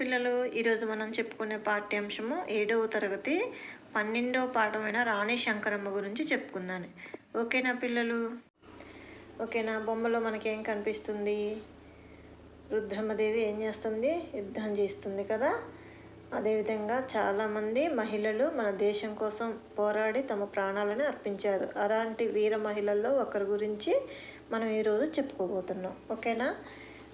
పిల్లలు ఈరోజు మనం చెప్పుకునే పాఠ్యాంశము ఏడవ తరగతి పన్నెండవ పాఠమైన రాణి శంకరమ్మ గురించి చెప్పుకుందాను ఓకేనా పిల్లలు? ఓకేనా? బొమ్మలో మనకేం కనిపిస్తుంది? రుద్రమ్మదేవి ఏం చేస్తుంది? యుద్ధం చేస్తుంది కదా? అదేవిధంగా చాలామంది మహిళలు మన దేశం కోసం పోరాడి తమ ప్రాణాలను అర్పించారు. అలాంటి వీర మహిళల్లో ఒకరి గురించి మనం ఈరోజు చెప్పుకోబోతున్నాం. ఓకేనా?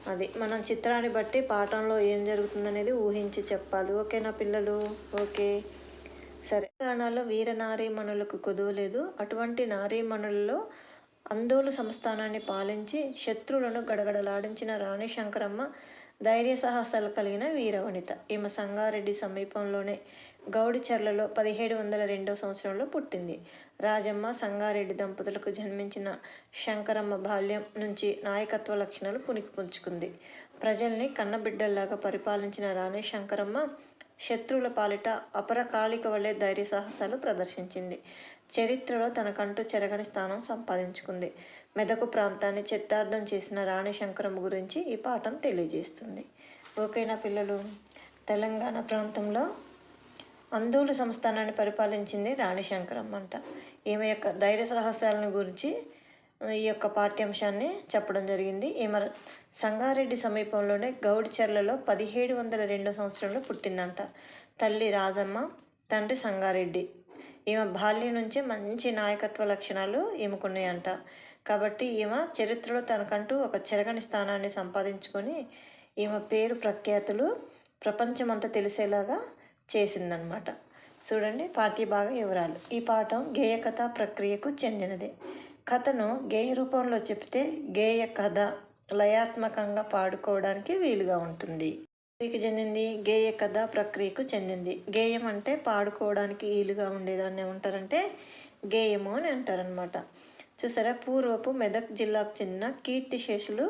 అది మనం చిత్రాన్ని బట్టి పాఠంలో ఏం జరుగుతుందనేది ఊహించి చెప్పాలి. ఓకేనా పిల్లలు? ఓకే. సరే. తెలంగాణలో వీర నారీమణులకు కుదవలేదు. అటువంటి నారీమణులలో అందోలు సంస్థానాన్ని పాలించి శత్రువులను గడగడలాడించిన రాణి శంకరమ్మ ధైర్య సాహసాలు కలిగిన వీరవనిత. ఈమె సంగారెడ్డి సమీపంలోనే గౌడిచర్లలో పదిహేడు వందల రెండో సంవత్సరంలో పుట్టింది. రాజమ్మ సంగారెడ్డి దంపతులకు జన్మించిన శంకరమ్మ బాల్యం నుంచి నాయకత్వ లక్షణాలు పుణికిపుంచుకుంది ప్రజల్ని కన్నబిడ్డల్లాగా పరిపాలించిన రాణి శంకరమ్మ శత్రువుల పాలిట అపరకాలిక వలె ధైర్య సాహసాలు ప్రదర్శించింది. చరిత్రలో తనకంటూ చెరగని స్థానం సంపాదించుకుంది. మెదకు ప్రాంతాన్ని చిత్తార్థం చేసిన రాణి శంకరమ్మ గురించి ఈ పాఠం తెలియజేస్తుంది. ఓకేనా పిల్లలు? తెలంగాణ ప్రాంతంలో అందోలు సంస్థానాన్ని పరిపాలించింది రాణి శంకరమ్మ అంట ఈమె యొక్క ధైర్య సాహసాలను గురించి ఈ యొక్క పాఠ్యాంశాన్ని చెప్పడం జరిగింది. ఈమె సంగారెడ్డి సమీపంలోనే గౌడిచెర్లలో పదిహేడు వందల రెండో సంవత్సరంలో పుట్టిందంట. తల్లి రాజమ్మ తండ్రి సంగారెడ్డి. ఈమె బాల్యం నుంచి మంచి నాయకత్వ లక్షణాలు ఈమెకున్నాయంట. కాబట్టి ఈమె చరిత్రలో తనకంటూ ఒక చెరగని స్థానాన్ని సంపాదించుకొని ఈమె పేరు ప్రఖ్యాతులు ప్రపంచమంతా తెలిసేలాగా చేసిందనమాట చూడండి పాఠ్యభాగ వివరాలు. ఈ పాఠం గేయ కథ ప్రక్రియకు చెందినది. కథను గేయ రూపంలో చెప్తే గేయ కథ లయాత్మకంగా పాడుకోవడానికి వీలుగా ఉంటుంది. వీరికి చెందింది? గేయ కథ ప్రక్రియకు చెందింది. గేయం అంటే పాడుకోవడానికి వీలుగా ఉండేదాన్ని ఏమంటారంటే గేయము అని అంటారనమాట చూసారా? పూర్వపు మెదక్ జిల్లాకు చెందిన కీర్తిశేషులు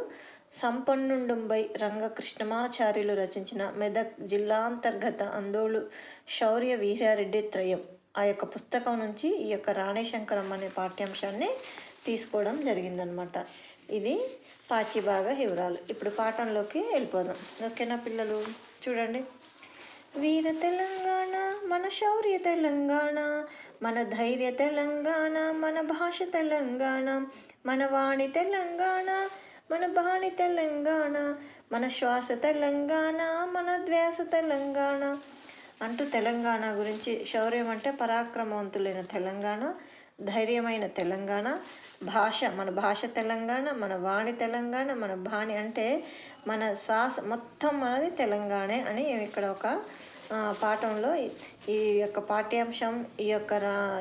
సంపన్నుండుంబై రంగకృష్ణమాచార్యులు రచించిన మెదక్ జిల్లాంతర్గత అందోళు శౌర్య వీరారెడ్డి త్రయం. ఆ యొక్క పుస్తకం నుంచి ఈ యొక్క రాణేశంకరం అనే పాఠ్యాంశాన్ని తీసుకోవడం జరిగిందనమాట. ఇది పాఠ్యభాగ వివరాలు. ఇప్పుడు పాఠంలోకి వెళ్ళిపోదాం. ఓకేనా పిల్లలు? చూడండి. వీర తెలంగాణ మన శౌర్య తెలంగాణ మన ధైర్య తెలంగాణ మన భాష తెలంగాణ మన వాణి తెలంగాణ మన బాణి తెలంగాణ మన శ్వాస తెలంగాణ మన ద్వేష తెలంగాణ అంటూ తెలంగాణ గురించి శౌర్యం అంటే పరాక్రమవంతులైన తెలంగాణ ధైర్యమైన తెలంగాణ భాష మన భాష తెలంగాణ మన వాణి తెలంగాణ మన బాణి అంటే మన శ్వాస మొత్తం మనది తెలంగాణే అని ఇక్కడ ఒక పాఠంలో ఈ యొక్క పాఠ్యాంశం ఈ యొక్క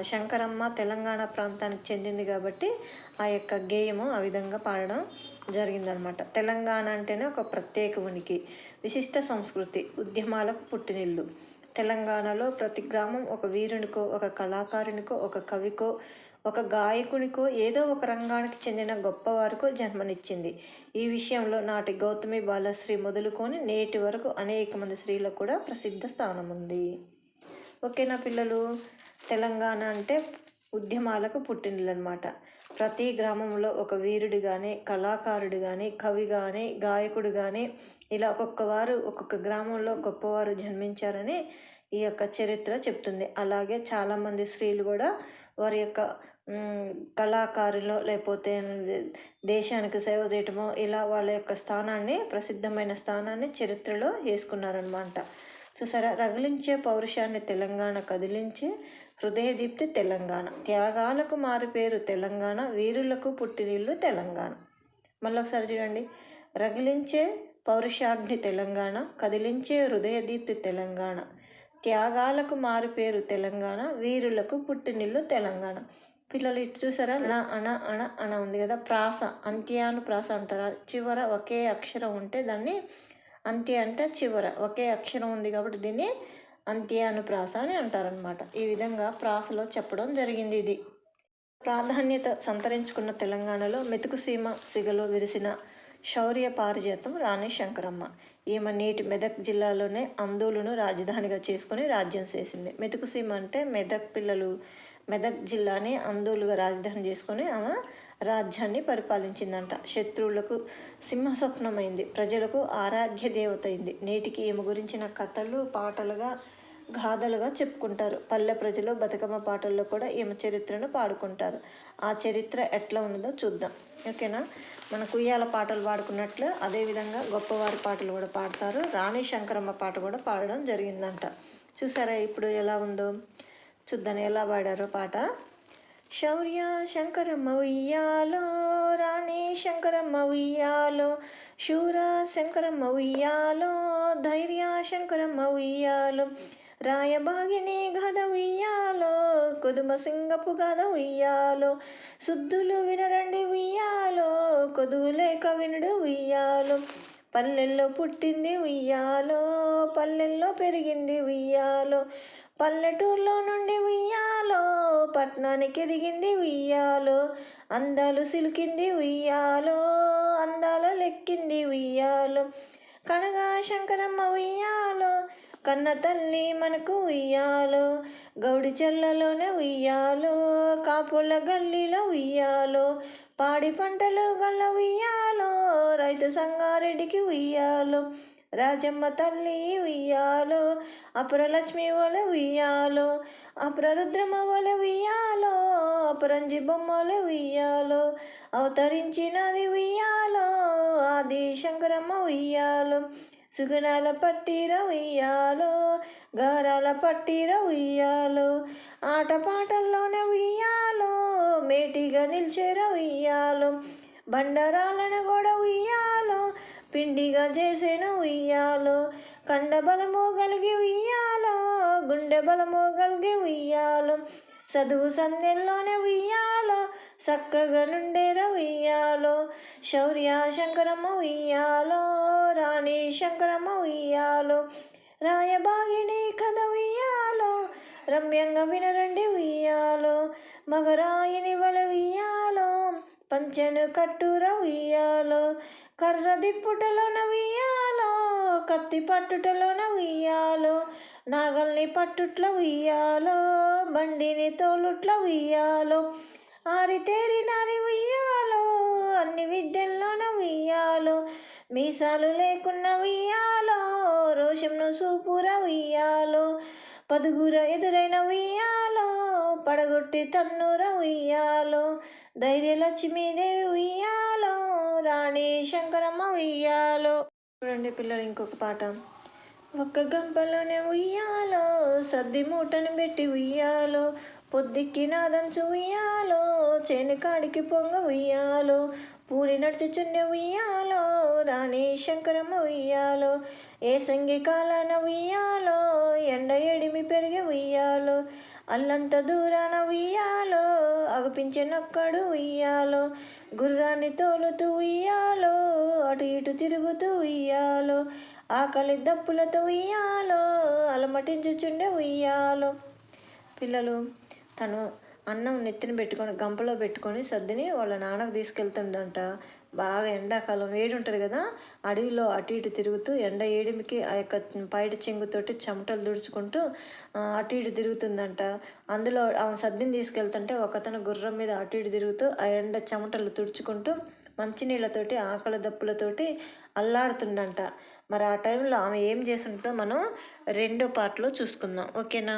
శంకరమ్మ తెలంగాణ ప్రాంతానికి చెందింది కాబట్టి ఆ యొక్క గేయము ఆ విధంగా పాడడం జరిగిందనమాట. తెలంగాణ అంటేనే ఒక ప్రత్యేక ఉనికి విశిష్ట సంస్కృతి ఉద్యమాలకు పుట్టినిల్లు. తెలంగాణలో ప్రతి గ్రామం ఒక వీరునికో ఒక కళాకారునికో ఒక కవికో ఒక గాయకునికో ఏదో ఒక రంగానికి చెందిన గొప్పవారికో జన్మనిచ్చింది. ఈ విషయంలో నాటి గౌతమి బాలశ్రీ మొదలుకొని నేటి వరకు అనేక మంది స్త్రీలకు కూడా ప్రసిద్ధ స్థానం ఉంది ఓకేనా పిల్లలు? తెలంగాణ అంటే ఉద్యమాలకు పుట్టినలన్నమాట ప్రతి గ్రామంలో ఒక వీరుడు కానీ కళాకారుడు కానీ కవి కానీ గాయకుడు కానీ ఇలా ఒక్కొక్క వారు ఒక్కొక్క గ్రామంలో గొప్పవారు జన్మించారని ఈ యొక్క చరిత్ర చెప్తుంది. అలాగే చాలామంది స్త్రీలు కూడా వారి యొక్క కళాకారులు లేకపోతే దేశానికి సేవ చేయటమో ఇలా వాళ్ళ యొక్క స్థానాన్ని ప్రసిద్ధమైన స్థానాన్ని చరిత్రలో వేసుకున్నారనమాట. చూసారా? రగిలించే పౌరుషాన్ని తెలంగాణ కదిలించే హృదయదీప్తి తెలంగాణ. త్యాగాలకు మారుపేరు తెలంగాణ వీరులకు పుట్టినిల్లు తెలంగాణ. మళ్ళీ ఒకసారి చూడండి. రగిలించే పౌరుషాగ్ని తెలంగాణ కదిలించే హృదయదీప్తి తెలంగాణ. త్యాగాలకు మారుపేరు తెలంగాణ వీరులకు పుట్టినిల్లు తెలంగాణ. పిల్లలు ఇటు చూసారా? అణ అణ అణ అణ ఉంది కదా? ప్రాస అంత్యాను ప్రాస అంటారా? చివర ఒకే అక్షరం ఉంటే దాన్ని అంత్య అంటే చివర. ఒకే అక్షరం ఉంది కాబట్టి దీన్ని అంత్యానుప్రాస అని అంటారనమాట ఈ విధంగా ప్రాసలో చెప్పడం జరిగింది ఇది. ప్రాధాన్యత సంతరించుకున్న తెలంగాణలో మెతుకు సీమ సిగలో విరిసిన శౌర్య పారిజాతం రాణి శంకరమ్మ. ఈమె నేటి మెదక్ జిల్లాలోనే అందులను రాజధానిగా చేసుకుని రాజ్యం చేసింది. మెతుకు సీమ అంటే మెదక్ పిల్లలు మెదక్ జిల్లాని అందోలుగా రాజధాని చేసుకొని ఆమె రాజ్యాన్ని పరిపాలించిందంట. శత్రువులకు సింహస్వప్నమైంది. ప్రజలకు ఆరాధ్య దేవత అయింది నేటికి ఈమె గురించిన కథలు పాటలుగా గాథలుగా చెప్పుకుంటారు. పల్లె ప్రజలు బతుకమ్మ పాటల్లో కూడా ఈమె చరిత్రను పాడుకుంటారు. ఆ చరిత్ర ఎట్లా ఉన్నదో చూద్దాం. ఓకేనా? మన కుయ్యాల పాటలు పాడుకున్నట్లు అదేవిధంగా గొప్పవారి పాటలు కూడా పాడతారు. రాణి శంకరమ్మ పాట కూడా పాడడం జరిగిందంట. చూసారా ఇప్పుడు ఎలా ఉందో? చూద్దాం ఎలా పాడారో పాట. శౌర్య శంకరమ్మ ఉయ్యాలో రాణి శంకరమ్మ ఉయ్యాలో శూర శంకరమ్మ ఉయ్యాలో ధైర్య శంకరమ్మ ఉయ్యాలో రాయబాగిని గద ఉయ్యాలో కొదుమ సింగపు గద ఉయ్యాలో శుద్ధులు వినరండి ఉయ్యాలో కొదువు లేక వినుడు ఉయ్యాలో పల్లెల్లో పుట్టింది ఉయ్యాలో పల్లెల్లో పెరిగింది ఉయ్యాలో పల్లెటూరులో నుండి ఉయ్యాలో పట్నానికి ఎదిగింది ఉయ్యాలో అందాలు సిలికింది ఉయ్యాలో అందాల లెక్కింది ఉయ్యాలో. కనగా శంకరమ్మ ఉయ్యాలో కన్న తల్లి మనకు ఉయ్యాలో. గౌడి చెల్లలోనే ఉయ్యాలో కాపుల గల్లీలో ఉయ్యాలో. పాడి పంటలు గల్ల ఉయ్యాలో రైతు సంగారెడ్డికి ఉయ్యాలో. రాజమ్మ తల్లి ఉయ్యాలో అపరలక్ష్మి వల ఉయ్యాలో అపరరుద్రమ వల ఉయ్యాలో అపరంజి బొమ్మల ఉయ్యాలో అవతరించినది ఉయ్యాలో ఆది శంకరమ్మ ఉయ్యాలో సుగుణాల పట్టిర ఉయ్యాలో గారాల పట్టిర ఉయ్యాలో ఆటపాటల్లోనే ఉయ్యాలో మేటిగా నిల్చేర ఉయ్యాలో బండరాలను కూడా ఉయ్యాలో పిండిగా చేసిన ఉయ్యాలో. కండ బలము కలిగి ఉయ్యాలో గుండె బలము కలిగి ఉయ్యాలో. చదువు సందెల్లోనే ఉయ్యాలో చక్కగా నుండేరా ఉయ్యాలో. శౌర్య శంకరమ్మ ఉయ్యాలో రాణి శంకరమ్మ ఉయ్యాలో. రాయబాగిని కథ ఉయ్యాలో రమ్యంగా వినరండి ఉయ్యాలో. మగరాయిని వల ఉయ్యాలో పంచెను కట్టుర ఉయ్యాలో కర్ర దిప్పుటలోన ఉయ్యాలో కత్తి పట్టుటలోన ఉయ్యాలో నాగల్ని పట్టుట్ల ఉయ్యాలో బండిని తోలుట్ల ఉయ్యాలో ఆరితేరినాది ఉయ్యాలో అన్ని విద్యల్లోన ఉయ్యాలో మీసాలు లేకున్న ఉయ్యాలో రోషంను సూపుర ఉయ్యాలో పదుగుర ఎదురైన ఉయ్యాలో పడగొట్టి తన్నుర ఉయ్యాలో ధైర్యలక్ష్మీదేవి ఉయ్యాలో రాణి శంకరమ్మ ఉయ్యాలో. చూడండి పిల్లలు ఇంకొక పాట ఒక్క గంపలోనే ఉయ్యాలో సర్ది మూటను పెట్టి ఉయ్యాలో. పొద్దుకి నాదంచు ఉయ్యాలో చేను కాడికి పొంగ ఉయ్యాలో. పూడి నడుచుచుండే ఉయ్యాలో రాణి శంకరమ్మ ఉయ్యాలో. ఏ కాలాన ఉయ్యాలో ఎండ ఎడిమి పెరిగే ఉయ్యాలో. అల్లంత దూరాన ఉయ్యాలో అగుపించినక్కడు ఉయ్యాలో గుర్రాన్ని తోలుతూ ఉయ్యాలో అటు ఇటు తిరుగుతూ ఉయ్యాలో ఆకలి దప్పులతో ఉయ్యాలో అలమటించుచుండే ఉయ్యాలో. పిల్లలు తను అన్నం నెత్తిన పెట్టుకొని గంపలో పెట్టుకొని సర్దిని వాళ్ళ నాన్నకు తీసుకెళ్తుండంట. బాగా ఎండాకాలం వేడి ఉంటుంది కదా అడవిలో అటు ఇటు తిరుగుతూ ఎండ ఏడిమికి ఆ యొక్క పైట చెంగుతోటి చెమటలు దుడుచుకుంటూ అటు ఇటు తిరుగుతుందంట. అందులో ఆమె సర్దిని తీసుకెళ్తుంటే ఒకతను గుర్రం మీద అటు ఇటు తిరుగుతూ ఆ ఎండ చెమటలు తుడుచుకుంటూ మంచినీళ్ళతోటి ఆకలి దప్పులతోటి అల్లాడుతుండంట. మరి ఆ టైంలో ఆమె ఏం చేస్తుందో మనం రెండో పార్ట్లో చూసుకుందాం. ఓకేనా?